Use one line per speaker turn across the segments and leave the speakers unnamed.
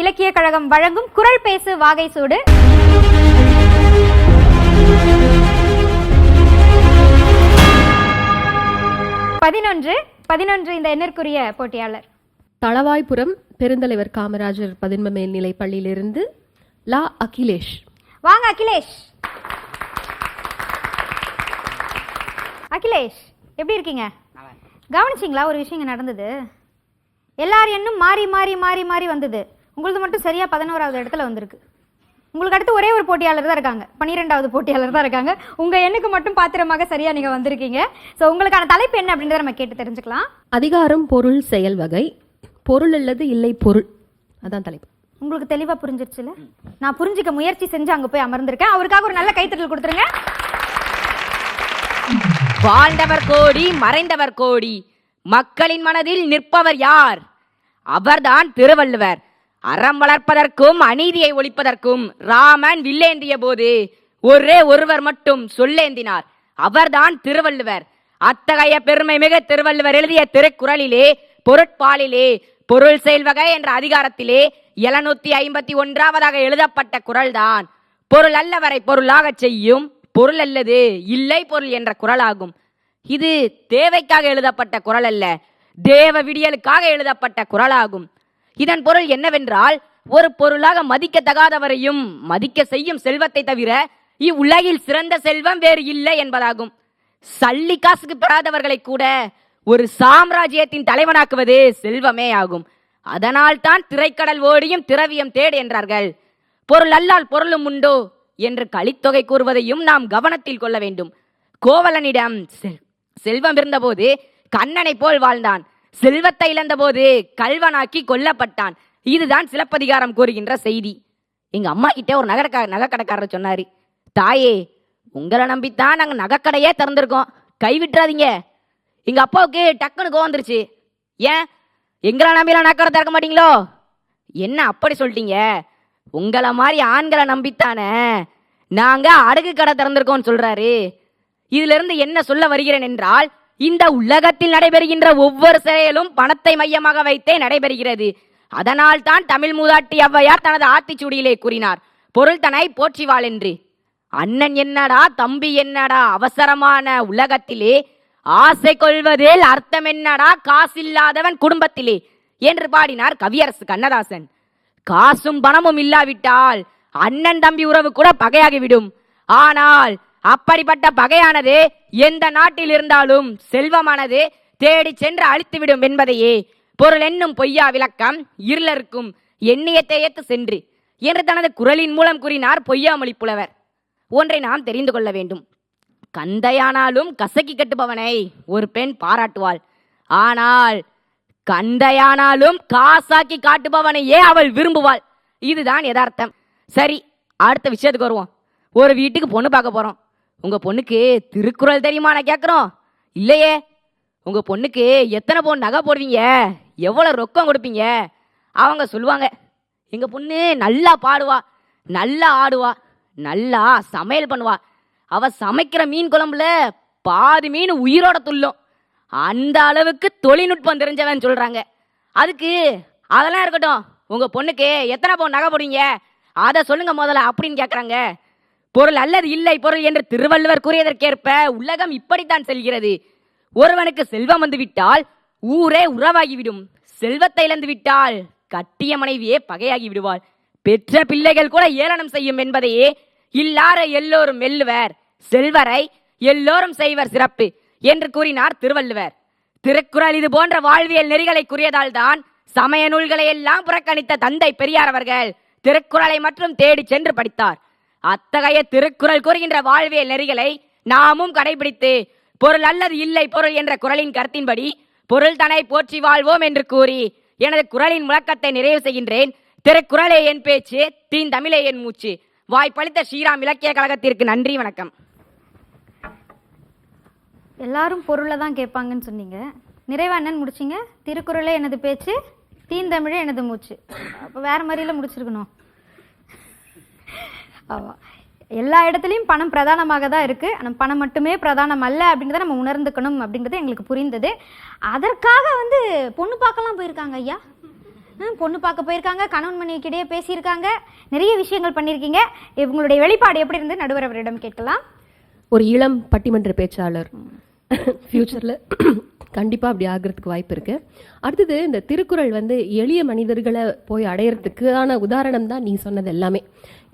இலக்கிய கழகம் வழங்கும் குரல் பேசு வாகை சூடு பதினொன்று பதினொன்று இந்த எண்ணிற்குரிய போட்டியாளர்
தளவாய்புரம் பெருந்தலைவர் காமராஜர் பதின்ம மேல்நிலை பள்ளியிலிருந்து லா அகிலேஷ்
வாங்க அகிலேஷ் அகிலேஷ் எப்படி இருக்கீங்க கவனிச்சிங்களா ஒரு விஷயம் நடந்தது எல்லார் எண்ணும் மாறி மாறி மாறி மாறி வந்தது உங்களது மட்டும் சரியாக பதினோராவது இடத்துல வந்திருக்கு உங்களுக்கு அடுத்து ஒரே ஒரு போட்டியாளர் தான் இருக்காங்க பன்னிரெண்டாவது போட்டியாளர் தான் இருக்காங்க உங்கள் எண்ணுக்கு மட்டும் பாத்திரமாக சரியாக நீங்கள் வந்திருக்கீங்க ஸோ உங்களுக்கான தலைப்பு என்ன அப்படின்றத நம்ம கேட்டு தெரிஞ்சுக்கலாம்
அதிகாரம் பொருள் செயல் வகை பொருள் அல்லது இல்லை பொருள் அதான் தலைப்பு
உங்களுக்கு தெளிவாக புரிஞ்சிருச்சுல நான் புரிஞ்சுக்க முயற்சி செஞ்சு அங்கே போய் அமர்ந்திருக்கேன் அவருக்காக ஒரு நல்ல கைத்தட்டல் கொடுத்துருங்க
வாழ்ந்தவர் கோடி மறைந்தவர் கோடி மக்களின் மனதில் நிற்பவர் யார் அவர்தான் திருவள்ளுவர் அறம் வளர்ப்பதற்கும் அநீதியை ஒழிப்பதற்கும் ராமன் வில்லேந்திய போது ஒரே ஒருவர் மட்டும் சொல்லேந்தினார் அவர்தான் திருவள்ளுவர் அத்தகைய பெருமை மிக திருவள்ளுவர் எழுதிய திருக்குறளிலே பொருட்பாலிலே பொருள் செயல்வகை என்ற அதிகாரத்திலே எழுநூத்தி ஐம்பத்தி ஒன்றாவதாக எழுதப்பட்ட குரல்தான் பொருள் அல்லவரை பொருளாக செய்யும் பொருள் அல்லது இல்லை பொருள் என்ற குரலாகும் இது தேவைக்காக எழுதப்பட்ட குரல் அல்ல தேவ விடியலுக்காக எழுதப்பட்ட குரலாகும் இதன் பொருள் என்னவென்றால் ஒரு பொருளாக மதிக்கத்தகாதவரையும் மதிக்க செய்யும் செல்வத்தை தவிர இவ்வுலகில் சிறந்த செல்வம் வேறு இல்லை என்பதாகும் சல்லி காசுக்கு பெறாதவர்களை கூட ஒரு சாம்ராஜ்யத்தின் தலைவனாக்குவது செல்வமே ஆகும் அதனால் தான் திரைக்கடல் ஓடியும் திரவியம் தேடு என்றார்கள் பொருள் அல்லால் பொருளும் உண்டோ என்று கலித்தொகை கூறுவதையும் நாம் கவனத்தில் கொள்ள வேண்டும் கோவலனிடம் செல்வம் இருந்தபோது கண்ணனை போல் வாழ்ந்தான் செல்வத்தை இழந்தபோது கல்வனாக்கி கொல்லப்பட்டான் இதுதான் சிலப்பதிகாரம் கூறுகின்ற செய்தி எங்க அம்மா கிட்டே ஒரு நகை நகைக்கடைக்காரர் சொன்னாரு தாயே உங்களை நம்பித்தான் நாங்கள் நகைக்கடையே திறந்திருக்கோம் கைவிட்டுறாதீங்க எங்க அப்பாவுக்கு டக்குனு கோவம் வந்துருச்சு ஏன் எங்களை நம்பிலாம் நகைக்கடை திறக்க மாட்டீங்களோ என்ன அப்படி சொல்லிட்டீங்க உங்களை மாதிரி ஆண்களை நம்பித்தானே நாங்கள் அடகு கடை திறந்திருக்கோம்னு சொல்கிறாரு இதிலிருந்து என்ன சொல்ல வருகிறேன் என்றால் இந்த உலகத்தில் நடைபெறுகின்ற ஒவ்வொரு செயலும் பணத்தை மையமாக வைத்தே நடைபெறுகிறது அதனால் தான் தமிழ் மூதாட்டி அவ்வையார் தனது ஆத்திச்சூடியிலே கூறினார் தனை போற்றிவாள் என்று அண்ணன் என்னடா தம்பி என்னடா அவசரமான உலகத்திலே ஆசை கொள்வதில் அர்த்தம் என்னடா காசில்லாதவன் குடும்பத்திலே என்று பாடினார் கவியரசு கண்ணதாசன் காசும் பணமும் இல்லாவிட்டால் அண்ணன் தம்பி உறவு கூட பகையாகிவிடும் ஆனால் அப்படிப்பட்ட பகையானது எந்த நாட்டில் இருந்தாலும் செல்வமானது தேடி சென்று அழித்துவிடும் என்பதையே பொருள் என்னும் பொய்யா விளக்கம் இருளருக்கும் எண்ணியத்தை ஏத்து சென்று என்று தனது குரலின் மூலம் கூறினார் பொய்யாமொழி புலவர் ஒன்றை நாம் தெரிந்து கொள்ள வேண்டும் கந்தையானாலும் கசக்கி கட்டுபவனை ஒரு பெண் பாராட்டுவாள் ஆனால் கந்தையானாலும் காசாக்கி காட்டுபவனையே அவள் விரும்புவாள் இதுதான் யதார்த்தம் சரி அடுத்த விஷயத்துக்கு வருவோம் ஒரு வீட்டுக்கு பொண்ணு பார்க்க போகிறோம் உங்கள் பொண்ணுக்கு திருக்குறள் தெரியுமா நான் கேட்குறோம் இல்லையே உங்கள் பொண்ணுக்கு எத்தனை பவுன் நகை போடுவீங்க எவ்வளோ ரொக்கம் கொடுப்பீங்க அவங்க சொல்லுவாங்க எங்கள் பொண்ணு நல்லா பாடுவா நல்லா ஆடுவா நல்லா சமையல் பண்ணுவா அவள் சமைக்கிற மீன் குழம்புல பாதி மீன் உயிரோட துள்ளும் அந்த அளவுக்கு தொழில்நுட்பம் தெரிஞ்சவன் சொல்கிறாங்க அதுக்கு அதெல்லாம் இருக்கட்டும் உங்கள் பொண்ணுக்கு எத்தனை பவுன் நகை போடுவீங்க அதை சொல்லுங்கள் முதல்ல அப்படின்னு கேட்குறாங்க பொருள் அல்லது இல்லை பொருள் என்று திருவள்ளுவர் கூறியதற்கேற்ப உலகம் இப்படித்தான் செல்கிறது ஒருவனுக்கு செல்வம் வந்துவிட்டால் ஊரே உறவாகிவிடும் செல்வத்தை இழந்து விட்டால் கட்டிய மனைவியே பகையாகி விடுவாள் பெற்ற பிள்ளைகள் கூட ஏளனம் செய்யும் என்பதையே இல்லார எல்லோரும் மெல்லுவர் செல்வரை எல்லோரும் செய்வர் சிறப்பு என்று கூறினார் திருவள்ளுவர் திருக்குறள் இது போன்ற வாழ்வியல் நெறிகளை கூறியதால் தான் சமய நூல்களை எல்லாம் புறக்கணித்த தந்தை பெரியார் அவர்கள் திருக்குறளை மட்டும் தேடி சென்று படித்தார் அத்தகைய திருக்குறள் கூறுகின்ற வாழ்வியல் நெறிகளை நாமும் கடைபிடித்து பொருள் அல்லது இல்லை பொருள் என்ற குரலின் கருத்தின்படி பொருள் தனை போற்றி வாழ்வோம் என்று கூறி எனது குரலின் முழக்கத்தை நிறைவு செய்கின்றேன் திருக்குறளே என் பேச்சு தீந்தமிழே என் மூச்சு வாய்ப்பளித்த ஸ்ரீராம் இலக்கிய கழகத்திற்கு நன்றி வணக்கம்
எல்லாரும் பொருளை தான் கேட்பாங்கன்னு சொன்னீங்க நிறைவா நிறைவாண்ணன் முடிச்சிங்க திருக்குறளே எனது பேச்சு தீந்தமிழே எனது மூச்சு அப்போ வேறு மாதிரிலாம் முடிச்சிருக்கணும் எல்லா இடத்துலையும் பணம் பிரதானமாக தான் இருக்குது ஆனால் பணம் மட்டுமே பிரதானம் அல்ல அப்படிங்கிறத நம்ம உணர்ந்துக்கணும் அப்படிங்கிறது எங்களுக்கு புரிந்தது அதற்காக வந்து பொண்ணு பார்க்கலாம் போயிருக்காங்க ஐயா பொண்ணு பார்க்க போயிருக்காங்க கணவன் மனைவிக்கிடையே பேசியிருக்காங்க நிறைய விஷயங்கள் பண்ணியிருக்கீங்க இவங்களுடைய வெளிப்பாடு எப்படி இருந்து நடுவர் அவரிடம் கேட்கலாம்
ஒரு இளம் பட்டிமன்ற பேச்சாளர் ஃப்யூச்சரில் கண்டிப்பாக அப்படி ஆகிறதுக்கு வாய்ப்பு இருக்குது அடுத்தது இந்த திருக்குறள் வந்து எளிய மனிதர்களை போய் அடையிறதுக்கான உதாரணம் தான் நீ சொன்னது எல்லாமே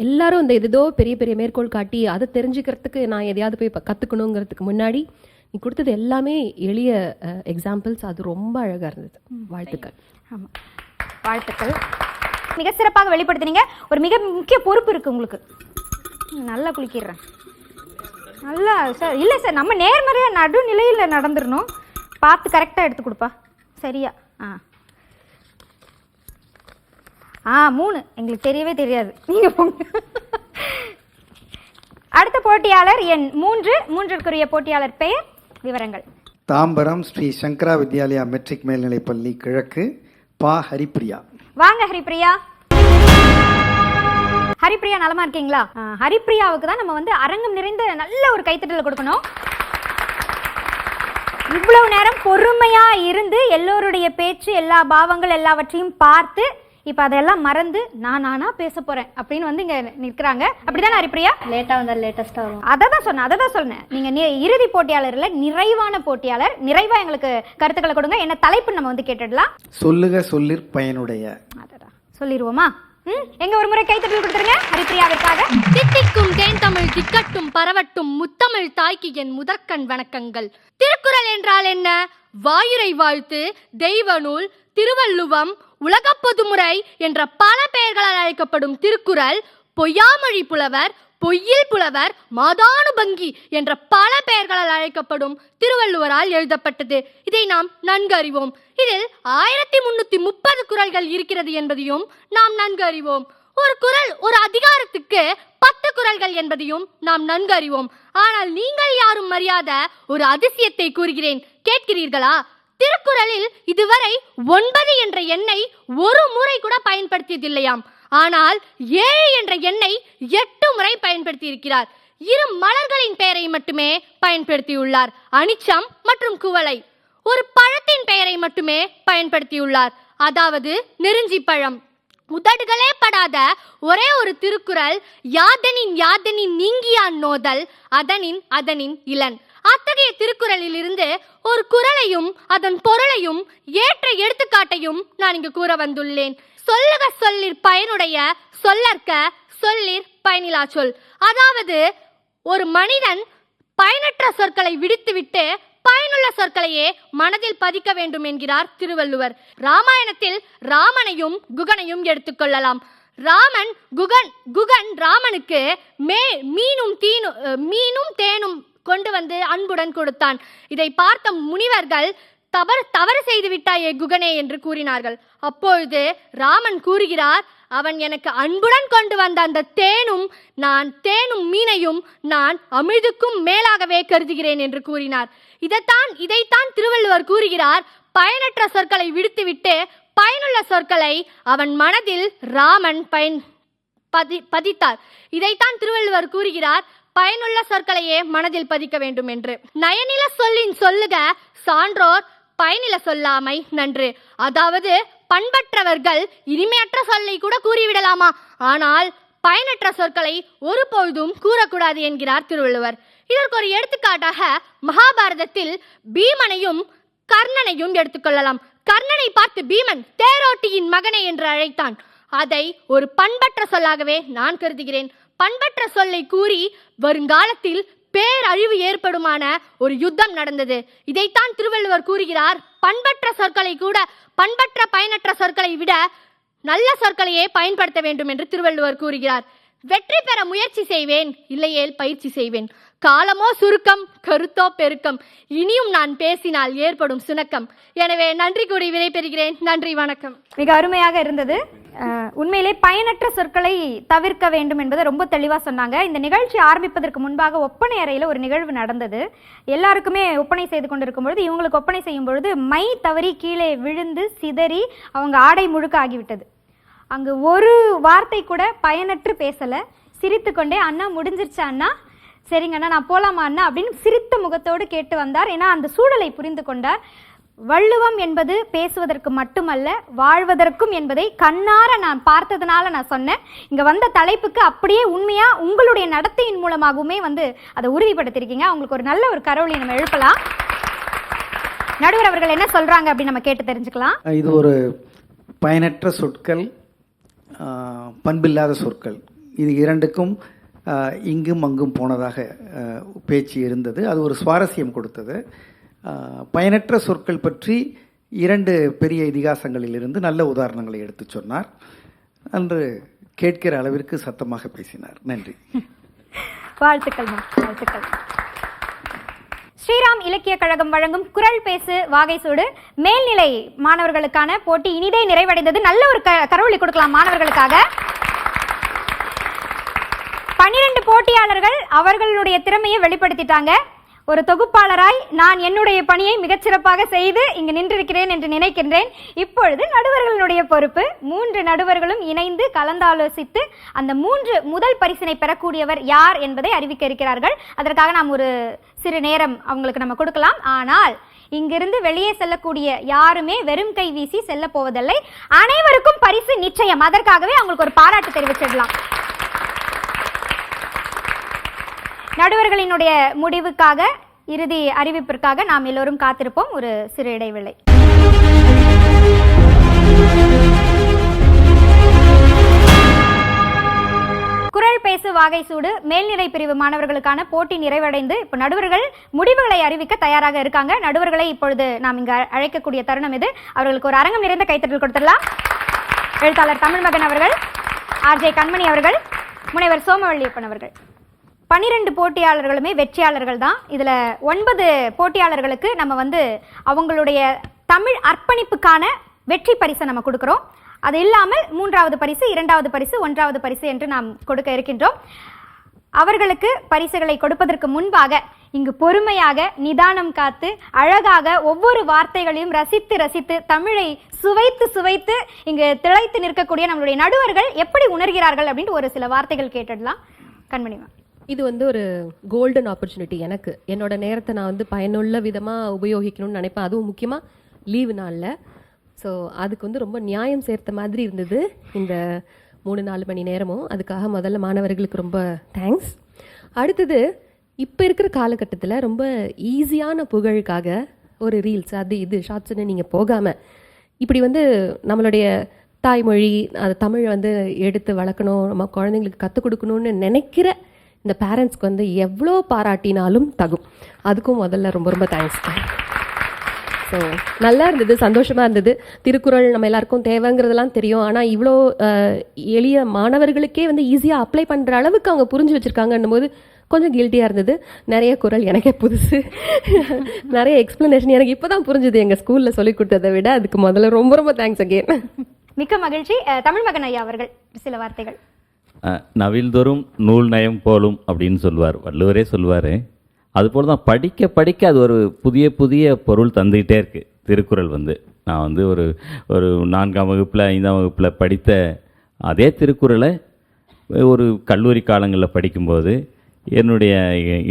எல்லாரும் இந்த எதுதோ பெரிய பெரிய மேற்கோள் காட்டி அதை தெரிஞ்சுக்கிறதுக்கு நான் எதையாவது போய் கற்றுக்கணுங்கிறதுக்கு முன்னாடி நீ கொடுத்தது எல்லாமே எளிய எக்ஸாம்பிள்ஸ் அது ரொம்ப அழகாக இருந்தது வாழ்த்துக்கள் ஆமாம்
வாழ்த்துக்கள் மிக சிறப்பாக வெளிப்படுத்தினீங்க ஒரு மிக முக்கிய பொறுப்பு இருக்குது உங்களுக்கு நல்லா குளிக்கிறேன் நல்லா சார் இல்லை சார் நம்ம நேர்மறையாக நடுநிலையில் நடந்துடணும் பார்த்து கரெக்டாக எடுத்து கொடுப்பா சரியா ஆ ஆ மூணு எங்களுக்கு தெரியவே தெரியாது நீங்கள் போங்க அடுத்த போட்டியாளர் என் மூன்று மூன்றிற்குரிய போட்டியாளர் பெயர் விவரங்கள்
தாம்பரம் ஸ்ரீ சங்கரா வித்யாலயா மெட்ரிக் பள்ளி கிழக்கு பா ஹரிப்ரியா
வாங்க ஹரிப்ரியா ஹரிப்ரியா நலமா இருக்கீங்களா ஹரிப்ரியாவுக்கு தான் நம்ம வந்து அரங்கம் நிறைந்த நல்ல ஒரு கைத்தட்டல கொடுக்கணும் இவ்வளவு நேரம் பொறுமையா இருந்து எல்லோருடைய பேச்சு எல்லா பாவங்கள் எல்லாவற்றையும் பார்த்து இப்போ அதெல்லாம் மறந்து நான் நானா பேச போறேன் அப்படின்னு வந்து இங்க நிற்கிறாங்க அப்படிதான் ஹரிப்ரியா
லேட்டா வந்தால் லேட்டஸ்டா வரும்
அதை தான் சொன்னேன் அதை தான் சொன்னேன் நீங்க இறுதி போட்டியாளர்ல நிறைவான போட்டியாளர் நிறைவா எங்களுக்கு கருத்துக்களை கொடுங்க என்ன தலைப்பு நம்ம வந்து கேட்டுடலாம்
சொல்லுக சொல்லிற் பயனுடைய
சொல்லிடுவோமா எங்க ஒரு முறை கைத்தட்டல் கொடுத்துருங்க ஹரிப்பிரியாவிற்காக
திட்டிக்கும் தேன் தமிழ் திக்கட்டும் பரவட்டும் முத்தமிழ் தாய்க்கு என் முதற்கண் வணக்கங்கள் திருக்குறள் என்றால் என்ன வாயுரை வாழ்த்து தெய்வ நூல் திருவள்ளுவம் உலகப் பொதுமுறை என்ற பல பெயர்களால் அழைக்கப்படும் திருக்குறள் பொய்யாமொழி புலவர் பொய்யில் புலவர் மாதானுபங்கி என்ற பல பெயர்களால் அழைக்கப்படும் திருவள்ளுவரால் எழுதப்பட்டது இதை நாம் நன்கு அறிவோம் இதில் ஆயிரத்தி முன்னூத்தி முப்பது குரல்கள் இருக்கிறது என்பதையும் நாம் நன்கு அறிவோம் ஒரு குரல் ஒரு அதிகாரத்துக்கு பத்து குரல்கள் என்பதையும் நாம் நன்கு அறிவோம் ஆனால் நீங்கள் யாரும் அறியாத ஒரு அதிசயத்தை கூறுகிறேன் கேட்கிறீர்களா திருக்குறளில் இதுவரை ஒன்பது என்ற எண்ணை ஒரு முறை கூட பயன்படுத்தியதில்லையாம் ஆனால் ஏழு என்ற எண்ணை எட்டு முறை பயன்படுத்தி இருக்கிறார் இரு மலர்களின் பெயரை மட்டுமே பயன்படுத்தியுள்ளார் அனிச்சம் மற்றும் குவளை ஒரு பழத்தின் பெயரை மட்டுமே பயன்படுத்தியுள்ளார் அதாவது நெருஞ்சி பழம் உதடுகளே படாத ஒரே ஒரு திருக்குறள் யாதனின் யாதனின் நீங்கியான் நோதல் அதனின் அதனின் இளன் அத்தகைய திருக்குறளில் இருந்து ஒரு குரலையும் அதன் பொருளையும் ஏற்ற எடுத்துக்காட்டையும் நான் இங்கு கூற வந்துள்ளேன் சொல்லுக சொல்லிர் பயனுடைய சொல்லற்க சொல்லிர் பயனிலா சொல் அதாவது ஒரு மனிதன் பயனற்ற சொற்களை விடுத்துவிட்டு பயனுள்ள சொற்களையே மனதில் பதிக்க வேண்டும் என்கிறார் திருவள்ளுவர் ராமாயணத்தில் ராமனையும் குகனையும் எடுத்துக்கொள்ளலாம் ராமன் குகன் குகன் ராமனுக்கு மே மீனும் தீனும் மீனும் தேனும் கொண்டு வந்து அன்புடன் கொடுத்தான் இதை பார்த்த முனிவர்கள் தவறு தவறு செய்து விட்டாயே குகனே என்று கூறினார்கள் அப்பொழுது ராமன் கூறுகிறார் அவன் எனக்கு அன்புடன் கொண்டு வந்த அந்த தேனும் நான் தேனும் மீனையும் நான் அமிழ்துக்கும் மேலாகவே கருதுகிறேன் என்று கூறினார் இதைத்தான் இதைத்தான் திருவள்ளுவர் கூறுகிறார் பயனற்ற சொற்களை விடுத்துவிட்டு பயனுள்ள சொற்களை அவன் மனதில் ராமன் பயன் பதி பதித்தார் இதைத்தான் திருவள்ளுவர் கூறுகிறார் பயனுள்ள சொற்களையே மனதில் பதிக்க வேண்டும் என்று நயனில சொல்லின் சொல்லுக சான்றோர் பயனில சொல்லாமை நன்று அதாவது பண்பற்றவர்கள் இனிமையற்ற சொல்லை கூட கூறிவிடலாமா ஆனால் பயனற்ற சொற்களை ஒருபொழுதும் கூறக்கூடாது என்கிறார் திருவள்ளுவர் இதற்கு ஒரு எடுத்துக்காட்டாக மகாபாரதத்தில் பீமனையும் கர்ணனையும் எடுத்துக்கொள்ளலாம் கர்ணனை பார்த்து பீமன் தேரோட்டியின் மகனை என்று அழைத்தான் அதை ஒரு பண்பற்ற சொல்லாகவே நான் கருதுகிறேன் பண்பற்ற சொல்லை கூறி வருங்காலத்தில் பேரழிவு ஏற்படுமான ஒரு யுத்தம் நடந்தது இதைத்தான் திருவள்ளுவர் கூறுகிறார் பண்பற்ற சொற்களை கூட பண்பற்ற பயனற்ற சொற்களை விட நல்ல சொற்களையே பயன்படுத்த வேண்டும் என்று திருவள்ளுவர் கூறுகிறார் வெற்றி பெற முயற்சி செய்வேன் இல்லையேல் பயிற்சி செய்வேன் காலமோ சுருக்கம் கருத்தோ பெருக்கம் இனியும் நான் பேசினால் ஏற்படும் சுணக்கம் எனவே நன்றி கூறி விடைபெறுகிறேன் நன்றி வணக்கம்
மிக அருமையாக இருந்தது உண்மையிலே பயனற்ற சொற்களை தவிர்க்க வேண்டும் என்பதை ரொம்ப தெளிவாக சொன்னாங்க இந்த நிகழ்ச்சி ஆரம்பிப்பதற்கு முன்பாக ஒப்பனை அறையில் ஒரு நிகழ்வு நடந்தது எல்லாருக்குமே ஒப்பனை செய்து கொண்டிருக்கும் பொழுது இவங்களுக்கு ஒப்பனை செய்யும் பொழுது மை தவறி கீழே விழுந்து சிதறி அவங்க ஆடை முழுக்க ஆகிவிட்டது அங்கு ஒரு வார்த்தை கூட பயனற்று பேசலை சிரித்து கொண்டே அண்ணா முடிஞ்சிருச்சா அண்ணா சரிங்க அண்ணா நான் போகலாமா அண்ணா அப்படின்னு சிரித்த முகத்தோடு கேட்டு வந்தார் ஏன்னா அந்த சூழலை புரிந்து கொண்டார் வள்ளுவம் என்பது பேசுவதற்கு மட்டுமல்ல வாழ்வதற்கும் என்பதை கண்ணார நான் பார்த்ததுனால நான் சொன்னேன் இங்கே வந்த தலைப்புக்கு அப்படியே உண்மையாக உங்களுடைய நடத்தையின் மூலமாகவுமே வந்து அதை உறுதிப்படுத்திருக்கீங்க அவங்களுக்கு ஒரு நல்ல ஒரு கரவொலி நம்ம எழுப்பலாம் நடுவர் அவர்கள் என்ன சொல்கிறாங்க அப்படின்னு நம்ம கேட்டு தெரிஞ்சுக்கலாம்
இது ஒரு பயனற்ற சொற்கள் பண்பில்லாத சொற்கள் இது இரண்டுக்கும் இங்கும் அங்கும் போனதாக பேச்சு இருந்தது அது ஒரு சுவாரஸ்யம் கொடுத்தது பயனற்ற சொற்கள் பற்றி இரண்டு பெரிய இதிகாசங்களிலிருந்து நல்ல உதாரணங்களை எடுத்து சொன்னார் அன்று கேட்கிற அளவிற்கு சத்தமாக பேசினார் நன்றி
வாழ்த்துக்கள் வாழ்த்துக்கள் ஸ்ரீராம் இலக்கிய கழகம் வழங்கும் குரல் பேசு வாகை சூடு மேல்நிலை மாணவர்களுக்கான போட்டி இனிதே நிறைவடைந்தது நல்ல ஒரு கரவொலி கொடுக்கலாம் மாணவர்களுக்காக பன்னிரண்டு போட்டியாளர்கள் அவர்களுடைய திறமையை வெளிப்படுத்திட்டாங்க ஒரு தொகுப்பாளராய் நான் என்னுடைய பணியை மிகச்சிறப்பாக செய்து இங்கு நின்றிருக்கிறேன் என்று நினைக்கின்றேன் இப்பொழுது நடுவர்களுடைய பொறுப்பு மூன்று நடுவர்களும் இணைந்து கலந்தாலோசித்து அந்த மூன்று முதல் பரிசினை பெறக்கூடியவர் யார் என்பதை அறிவிக்க இருக்கிறார்கள் அதற்காக நாம் ஒரு சிறு நேரம் அவங்களுக்கு நம்ம கொடுக்கலாம் ஆனால் இங்கிருந்து வெளியே செல்லக்கூடிய யாருமே வெறும் கை வீசி செல்ல போவதில்லை அனைவருக்கும் பரிசு நிச்சயம் அதற்காகவே அவங்களுக்கு ஒரு பாராட்டு தெரிவிச்சிடலாம் நடுவர்களினுடைய முடிவுக்காக இறுதி அறிவிப்பிற்காக நாம் எல்லோரும் காத்திருப்போம் ஒரு சிறு இடைவெளி குரல் பேசு வாகை சூடு மேல்நிலை பிரிவு மாணவர்களுக்கான போட்டி நிறைவடைந்து இப்போ நடுவர்கள் முடிவுகளை அறிவிக்க தயாராக இருக்காங்க நடுவர்களை இப்பொழுது நாம் இங்கு அழைக்கக்கூடிய தருணம் இது அவர்களுக்கு ஒரு அரங்கம் நிறைந்த கைத்தட்டல் கொடுத்துடலாம் எழுத்தாளர் தமிழ்மகன் அவர்கள் ஆர்ஜே கண்மணி அவர்கள் முனைவர் சோமவள்ளியப்பன் அவர்கள் பனிரெண்டு போட்டியாளர்களுமே வெற்றியாளர்கள் தான் இதில் ஒன்பது போட்டியாளர்களுக்கு நம்ம வந்து அவங்களுடைய தமிழ் அர்ப்பணிப்புக்கான வெற்றி பரிசை நம்ம கொடுக்குறோம் அது இல்லாமல் மூன்றாவது பரிசு இரண்டாவது பரிசு ஒன்றாவது பரிசு என்று நாம் கொடுக்க இருக்கின்றோம் அவர்களுக்கு பரிசுகளை கொடுப்பதற்கு முன்பாக இங்கு பொறுமையாக நிதானம் காத்து அழகாக ஒவ்வொரு வார்த்தைகளையும் ரசித்து ரசித்து தமிழை சுவைத்து சுவைத்து இங்கு திளைத்து நிற்கக்கூடிய நம்மளுடைய நடுவர்கள் எப்படி உணர்கிறார்கள் அப்படின்ட்டு ஒரு சில வார்த்தைகள் கேட்டுடலாம் கண்மணிமா
இது வந்து ஒரு கோல்டன் ஆப்பர்ச்சுனிட்டி எனக்கு என்னோட நேரத்தை நான் வந்து பயனுள்ள விதமாக உபயோகிக்கணும்னு நினைப்பேன் அதுவும் முக்கியமாக லீவு நாளில் ஸோ அதுக்கு வந்து ரொம்ப நியாயம் சேர்த்த மாதிரி இருந்தது இந்த மூணு நாலு மணி நேரமும் அதுக்காக முதல்ல மாணவர்களுக்கு ரொம்ப தேங்க்ஸ் அடுத்தது இப்போ இருக்கிற காலகட்டத்தில் ரொம்ப ஈஸியான புகழுக்காக ஒரு ரீல்ஸ் அது இது ஷார்ட்ஸ்னு நீங்கள் போகாமல் இப்படி வந்து நம்மளுடைய தாய்மொழி அது தமிழை வந்து எடுத்து வளர்க்கணும் நம்ம குழந்தைங்களுக்கு கற்றுக் கொடுக்கணும்னு நினைக்கிற இந்த பேரண்ட்ஸ்க்கு வந்து எவ்வளோ பாராட்டினாலும் தகும் அதுக்கும் முதல்ல ரொம்ப ரொம்ப தேங்க்ஸ் ஸோ நல்லா இருந்தது சந்தோஷமாக இருந்தது திருக்குறள் நம்ம எல்லாருக்கும் தேவைங்கிறதுலாம் தெரியும் ஆனால் இவ்வளோ எளிய மாணவர்களுக்கே வந்து ஈஸியாக அப்ளை பண்ணுற அளவுக்கு அவங்க புரிஞ்சு வச்சுருக்காங்கன்னும் போது கொஞ்சம் கில்ட்டியாக இருந்தது நிறைய குரல் எனக்கே புதுசு நிறைய எக்ஸ்ப்ளனேஷன் எனக்கு இப்போ தான் புரிஞ்சுது எங்கள் ஸ்கூலில் சொல்லி கொடுத்ததை விட அதுக்கு முதல்ல ரொம்ப ரொம்ப தேங்க்ஸ் அகேன்
மிக்க மகிழ்ச்சி தமிழ் மகன் ஐயா அவர்கள் சில வார்த்தைகள்
நவில்தோறும் நூல் நயம் போலும் அப்படின்னு சொல்லுவார் வள்ளுவரே சொல்லுவார் அதுபோல் தான் படிக்க படிக்க அது ஒரு புதிய புதிய பொருள் தந்துக்கிட்டே இருக்குது திருக்குறள் வந்து நான் வந்து ஒரு ஒரு நான்காம் வகுப்பில் ஐந்தாம் வகுப்பில் படித்த அதே திருக்குறளை ஒரு கல்லூரி காலங்களில் படிக்கும்போது என்னுடைய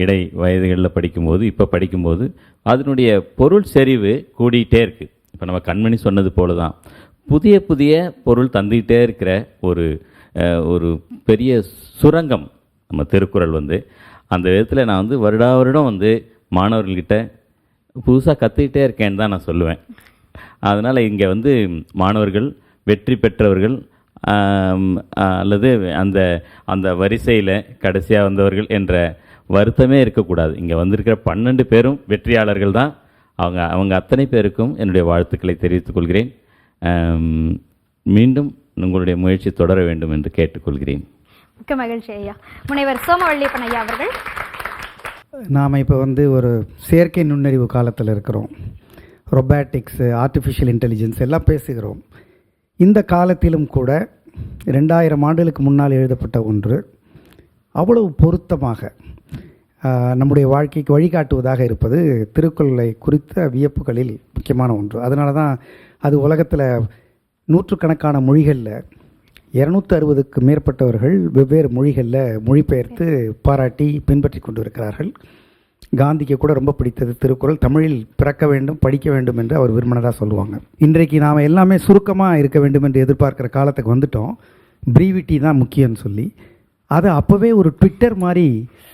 இடை வயதுகளில் படிக்கும்போது இப்போ படிக்கும்போது அதனுடைய பொருள் செறிவு கூடிகிட்டே இருக்குது இப்போ நம்ம கண்மணி சொன்னது போல தான் புதிய புதிய பொருள் தந்துக்கிட்டே இருக்கிற ஒரு ஒரு பெரிய சுரங்கம் நம்ம திருக்குறள் வந்து அந்த விதத்தில் நான் வந்து வருடா வருடம் வந்து மாணவர்கள்கிட்ட புதுசாக கற்றுக்கிட்டே இருக்கேன்னு தான் நான் சொல்லுவேன் அதனால் இங்கே வந்து மாணவர்கள் வெற்றி பெற்றவர்கள் அல்லது அந்த அந்த வரிசையில் கடைசியாக வந்தவர்கள் என்ற வருத்தமே இருக்கக்கூடாது இங்கே வந்திருக்கிற பன்னெண்டு பேரும் வெற்றியாளர்கள் தான் அவங்க அவங்க அத்தனை பேருக்கும் என்னுடைய வாழ்த்துக்களை தெரிவித்துக் கொள்கிறேன் மீண்டும் உங்களுடைய முயற்சி தொடர வேண்டும் என்று கேட்டுக்கொள்கிறேன்
மிக்க மகிழ்ச்சி ஐயா முனைவர் சோமவல்லியப்பன் ஐயா அவர்கள்
நாம் இப்போ வந்து ஒரு செயற்கை நுண்ணறிவு காலத்தில் இருக்கிறோம் ரொபாட்டிக்ஸு ஆர்டிஃபிஷியல் இன்டெலிஜென்ஸ் எல்லாம் பேசுகிறோம் இந்த காலத்திலும் கூட ரெண்டாயிரம் ஆண்டுகளுக்கு முன்னால் எழுதப்பட்ட ஒன்று அவ்வளவு பொருத்தமாக நம்முடைய வாழ்க்கைக்கு வழிகாட்டுவதாக இருப்பது திருக்குறளை குறித்த வியப்புகளில் முக்கியமான ஒன்று அதனால தான் அது உலகத்தில் நூற்றுக்கணக்கான மொழிகளில் இரநூத்தி அறுபதுக்கு மேற்பட்டவர்கள் வெவ்வேறு மொழிகளில் மொழிபெயர்த்து பாராட்டி பின்பற்றி கொண்டு இருக்கிறார்கள் காந்திக்கு கூட ரொம்ப பிடித்தது திருக்குறள் தமிழில் பிறக்க வேண்டும் படிக்க வேண்டும் என்று அவர் விரும்பினதாக சொல்லுவாங்க இன்றைக்கு நாம் எல்லாமே சுருக்கமாக இருக்க வேண்டும் என்று எதிர்பார்க்குற காலத்துக்கு வந்துட்டோம் ப்ரீவிட்டி தான் முக்கியம்னு சொல்லி அதை அப்போவே ஒரு ட்விட்டர் மாதிரி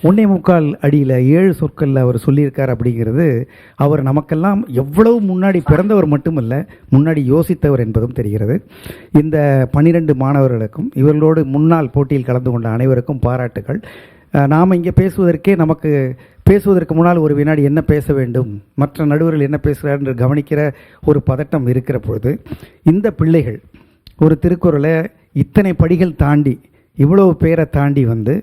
ஒன்றே முக்கால் அடியில் ஏழு சொற்களில் அவர் சொல்லியிருக்கார் அப்படிங்கிறது அவர் நமக்கெல்லாம் எவ்வளவு முன்னாடி பிறந்தவர் மட்டுமல்ல முன்னாடி யோசித்தவர் என்பதும் தெரிகிறது இந்த பனிரெண்டு மாணவர்களுக்கும் இவர்களோடு முன்னாள் போட்டியில் கலந்து கொண்ட அனைவருக்கும் பாராட்டுகள் நாம் இங்கே பேசுவதற்கே நமக்கு பேசுவதற்கு முன்னால் ஒரு வினாடி என்ன பேச வேண்டும் மற்ற நடுவர்கள் என்ன பேசுகிறார் என்று கவனிக்கிற ஒரு பதட்டம் இருக்கிற பொழுது இந்த பிள்ளைகள் ஒரு திருக்குறளை இத்தனை படிகள் தாண்டி இவ்வளவு பேரை தாண்டி வந்து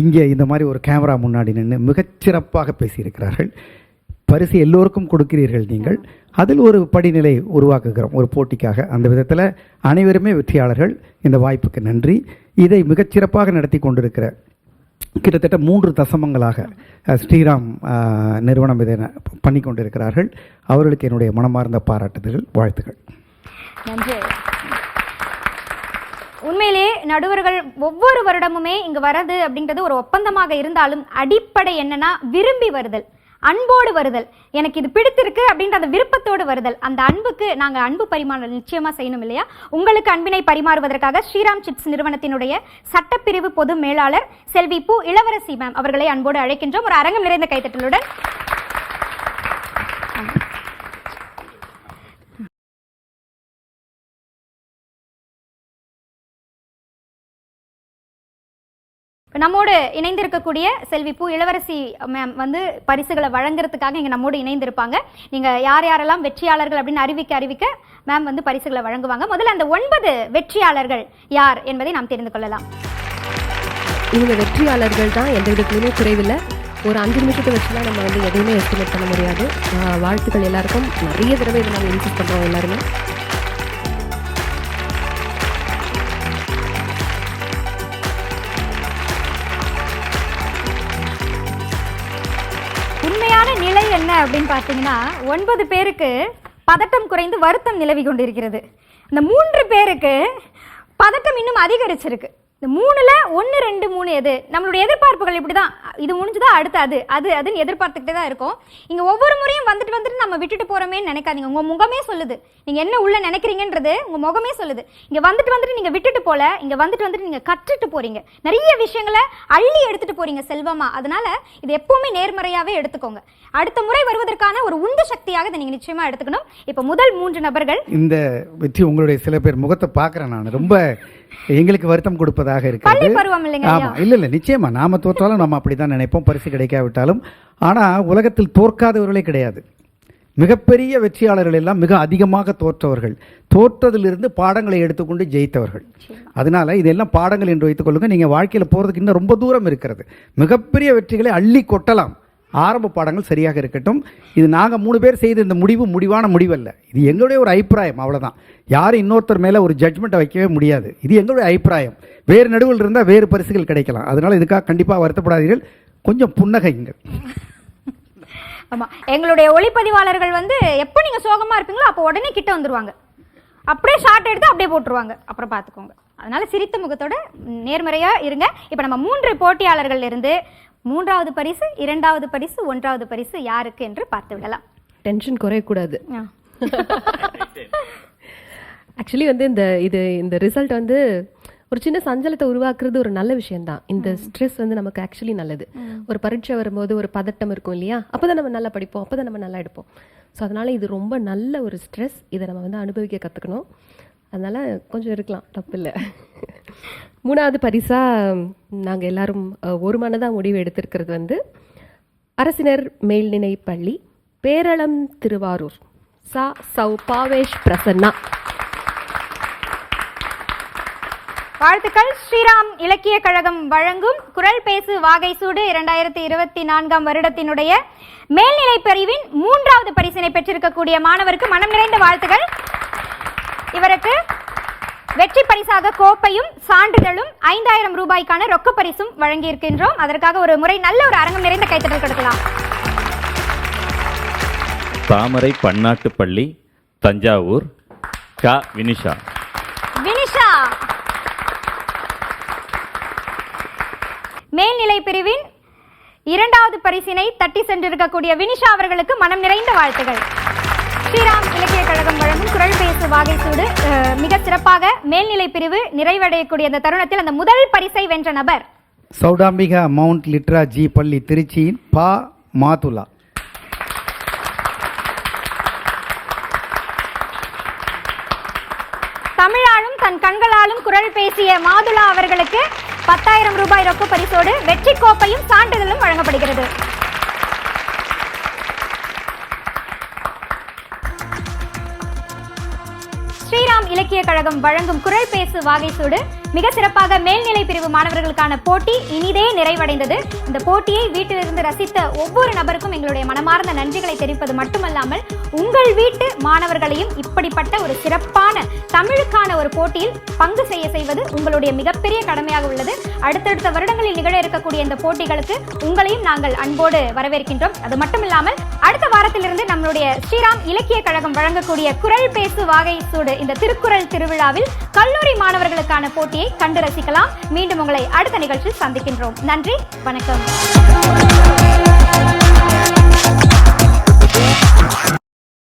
இங்கே இந்த மாதிரி ஒரு கேமரா முன்னாடி நின்று மிகச்சிறப்பாக பேசியிருக்கிறார்கள் பரிசு எல்லோருக்கும் கொடுக்கிறீர்கள் நீங்கள் அதில் ஒரு படிநிலை உருவாக்குகிறோம் ஒரு போட்டிக்காக அந்த விதத்தில் அனைவருமே வெற்றியாளர்கள் இந்த வாய்ப்புக்கு நன்றி இதை மிகச்சிறப்பாக நடத்தி கொண்டிருக்கிற கிட்டத்தட்ட மூன்று தசமங்களாக ஸ்ரீராம் நிறுவனம் இதை பண்ணி கொண்டிருக்கிறார்கள் அவர்களுக்கு என்னுடைய மனமார்ந்த பாராட்டுதல்கள் வாழ்த்துக்கள் நன்றி
உண்மையிலே நடுவர்கள் ஒவ்வொரு வருடமுமே இங்கு வரது அப்படின்றது ஒரு ஒப்பந்தமாக இருந்தாலும் அடிப்படை என்னன்னா விரும்பி வருதல் அன்போடு வருதல் எனக்கு இது பிடித்திருக்கு அப்படின்ற அந்த விருப்பத்தோடு வருதல் அந்த அன்புக்கு நாங்கள் அன்பு பரிமாற நிச்சயமாக செய்யணும் இல்லையா உங்களுக்கு அன்பினை பரிமாறுவதற்காக ஸ்ரீராம் சிப்ஸ் நிறுவனத்தினுடைய சட்டப்பிரிவு பொது மேலாளர் செல்வி பூ இளவரசி மேம் அவர்களை அன்போடு அழைக்கின்றோம் ஒரு அரங்கம் நிறைந்த கைத்தட்டலுடன் நம்மோடு இணைந்திருக்கக்கூடிய செல்வி பூ இளவரசி மேம் வந்து பரிசுகளை வழங்குறதுக்காக இங்கே நம்மோடு இணைந்திருப்பாங்க நீங்கள் யார் யாரெல்லாம் வெற்றியாளர்கள் அப்படின்னு அறிவிக்க அறிவிக்க மேம் வந்து பரிசுகளை வழங்குவாங்க முதல்ல அந்த ஒன்பது வெற்றியாளர்கள் யார் என்பதை நாம் தெரிந்து கொள்ளலாம்
இவங்க வெற்றியாளர்கள் தான் எந்த விதத்துலையுமே குறைவில்லை ஒரு அஞ்சு நிமிஷத்தை வச்சுலாம் நம்ம வந்து எதுவுமே எஸ்டிமேட் பண்ண முடியாது வாழ்த்துக்கள் எல்லாருக்கும் நிறைய தடவை இதை நாங்கள் இன்சிஸ்ட் பண்ணுறோம் எல்லாருமே
அப்படின்னு பார்த்தீங்கன்னா ஒன்பது பேருக்கு பதட்டம் குறைந்து வருத்தம் நிலவி கொண்டிருக்கிறது இந்த மூன்று பேருக்கு பதட்டம் இன்னும் அதிகரிச்சிருக்கு இந்த மூணுல ஒன்று ரெண்டு மூணு எது நம்மளுடைய எதிர்பார்ப்புகள் இப்படி தான் இது முடிஞ்சுதான் அடுத்து அது அது அதுன்னு எதிர்பார்த்துக்கிட்டே தான் இருக்கும் இங்கே ஒவ்வொரு முறையும் வந்துட்டு வந்துட்டு நம்ம விட்டுட்டு போகிறோமேன்னு நினைக்காதீங்க உங்கள் முகமே சொல்லுது நீங்கள் என்ன உள்ள நினைக்கிறீங்கன்றது உங்கள் முகமே சொல்லுது இங்கே வந்துட்டு வந்துட்டு நீங்கள் விட்டுட்டு போல இங்கே வந்துட்டு வந்துட்டு நீங்கள் கற்றுட்டு போகிறீங்க நிறைய விஷயங்களை அள்ளி எடுத்துகிட்டு போகிறீங்க செல்வமா அதனால் இது எப்போவுமே நேர்மறையாகவே எடுத்துக்கோங்க அடுத்த முறை வருவதற்கான ஒரு உந்து சக்தியாக இதை நீங்கள் நிச்சயமாக எடுத்துக்கணும் இப்போ முதல் மூன்று நபர்கள்
இந்த வெற்றி உங்களுடைய சில பேர் முகத்தை பார்க்குறேன் நான் ரொம்ப எங்களுக்கு வருத்தம் கொடுப்பதாக
இருக்குது ஆமா
இல்ல இல்ல நிச்சயமா நாம தோற்றாலும் நம்ம அப்படிதான் நினைப்போம் பரிசு கிடைக்காவிட்டாலும் ஆனா உலகத்தில் தோற்காதவர்களே கிடையாது மிகப்பெரிய வெற்றியாளர்கள் எல்லாம் மிக அதிகமாக தோற்றவர்கள் தோற்றதிலிருந்து பாடங்களை எடுத்துக்கொண்டு ஜெயித்தவர்கள் அதனால இதெல்லாம் பாடங்கள் என்று வைத்துக்கொள்ளுங்கள் நீங்கள் வாழ்க்கையில் போகிறதுக்கு இன்னும் ரொம்ப தூரம் இருக்கிறது மிகப்பெரிய வெற்றிகளை அள்ளி கொட்டலாம் ஆரம்ப பாடங்கள் சரியாக இருக்கட்டும் இது நாங்கள் மூணு பேர் செய்த இந்த முடிவு முடிவான முடிவல்ல இது எங்களுடைய ஒரு அபிப்பிராயம் அவ்வளோதான் யாரும் இன்னொருத்தர் மேலே ஒரு ஜட்மெண்ட்டை வைக்கவே முடியாது இது எங்களுடைய அபிப்பிராயம் வேறு நடுவில் இருந்தால் வேறு பரிசுகள் கிடைக்கலாம் அதனால் இதுக்காக கண்டிப்பாக வருத்தப்படாதீர்கள் கொஞ்சம் புன்னகைங்கள்
ஆமாம் எங்களுடைய ஒளிப்பதிவாளர்கள் வந்து எப்போ நீங்கள் சோகமாக இருப்பீங்களோ அப்போ உடனே கிட்ட வந்துடுவாங்க அப்படியே ஷார்ட் எடுத்து அப்படியே போட்டுருவாங்க அப்புறம் பார்த்துக்கோங்க அதனால் சிரித்த முகத்தோட நேர்மறையாக இருங்க இப்போ நம்ம மூன்று போட்டியாளர்கள் இருந்து மூன்றாவது பரிசு இரண்டாவது பரிசு ஒன்றாவது பரிசு யாருக்கு என்று பார்த்து விடலாம்
டென்ஷன் குறையக்கூடாது ஆக்சுவலி வந்து இந்த இது இந்த ரிசல்ட் வந்து ஒரு சின்ன சஞ்சலத்தை உருவாக்குறது ஒரு நல்ல விஷயம் தான் இந்த ஸ்ட்ரெஸ் வந்து நமக்கு ஆக்சுவலி நல்லது ஒரு பரீட்சை வரும்போது ஒரு பதட்டம் இருக்கும் இல்லையா அப்போ தான் நம்ம நல்லா படிப்போம் அப்போ தான் நம்ம நல்லா எடுப்போம் ஸோ அதனால் இது ரொம்ப நல்ல ஒரு ஸ்ட்ரெஸ் இதை நம்ம வந்து அனுபவிக்க கற்றுக்கணும் அதனால் கொஞ்சம் இருக்கலாம் தப்பு இல்லை மூணாவது பரிசாக நாங்கள் எல்லோரும் ஒரு மனதாக முடிவு எடுத்திருக்கிறது வந்து அரசினர் மேல்நிலை பள்ளி பேரளம் திருவாரூர் சா சௌ பாவேஷ் பிரசன்னா
வாழ்த்துக்கள் ஸ்ரீராம் இலக்கிய கழகம் வழங்கும் குரல் பேசு வாகை சூடு இரண்டாயிரத்தி இருபத்தி நான்காம் வருடத்தினுடைய மேல்நிலை பிரிவின் மூன்றாவது பரிசினை பெற்றிருக்கக்கூடிய மாணவருக்கு மனம் நிறைந்த வாழ்த்துக்கள் இவருக்கு வெற்றி பரிசாக கோப்பையும் சான்றிதழும் ஐந்தாயிரம் ரூபாய்க்கான ரொக்க பரிசும் வழங்கியிருக்கின்றோம் அதற்காக ஒரு முறை நல்ல ஒரு அரங்கம் நிறைந்த கைத்தட்டல் கொடுக்கலாம்
தாமரை பன்னாட்டு பள்ளி தஞ்சாவூர் வினிஷா
வினிஷா மேல்நிலை பிரிவின் இரண்டாவது பரிசினை தட்டி சென்றிருக்கக்கூடிய வினிஷா அவர்களுக்கு மனம் நிறைந்த வாழ்த்துகள் ஸ்ரீராம் இலக்கிய கழகம் வழங்கும் குரல் பேசு சூடு மிக சிறப்பாக மேல்நிலை பிரிவு நிறைவடையக்கூடிய அந்த தருணத்தில் அந்த முதல் பரிசை வென்ற நபர்
சௌடாம்பிகா மவுண்ட் லிட்ரா ஜி பள்ளி திருச்சியின் பா மாதுலா
தமிழாலும் தன் கண்களாலும் குரல் பேசிய மாதுலா அவர்களுக்கு பத்தாயிரம் ரூபாய் ரொக்க பரிசோடு வெற்றி கோப்பையும் சான்றிதழும் வழங்கப்படுகிறது ஸ்ரீராம் இலக்கிய கழகம் வழங்கும் குரல் பேசு வாகை சூடு மிக சிறப்பாக மேல்நிலை பிரிவு மாணவர்களுக்கான போட்டி இனிதே நிறைவடைந்தது இந்த போட்டியை வீட்டிலிருந்து ரசித்த ஒவ்வொரு நபருக்கும் எங்களுடைய மனமார்ந்த நன்றிகளை தெரிவிப்பது மட்டுமல்லாமல் உங்கள் வீட்டு மாணவர்களையும் இப்படிப்பட்ட ஒரு சிறப்பான தமிழுக்கான ஒரு போட்டியில் பங்கு செய்ய செய்வது உங்களுடைய மிகப்பெரிய கடமையாக உள்ளது அடுத்தடுத்த வருடங்களில் நிகழ இருக்கக்கூடிய இந்த போட்டிகளுக்கு உங்களையும் நாங்கள் அன்போடு வரவேற்கின்றோம் அது மட்டுமில்லாமல் அடுத்த வாரத்திலிருந்து நம்மளுடைய ஸ்ரீராம் இலக்கிய கழகம் வழங்கக்கூடிய குரல் பேசு வாகை சூடு இந்த திருக்குறள் திருவிழாவில் கல்லூரி மாணவர்களுக்கான போட்டியை கண்டு ரசிக்கலாம் மீண்டும் உங்களை அடுத்த நிகழ்ச்சியில் சந்திக்கின்றோம் நன்றி வணக்கம்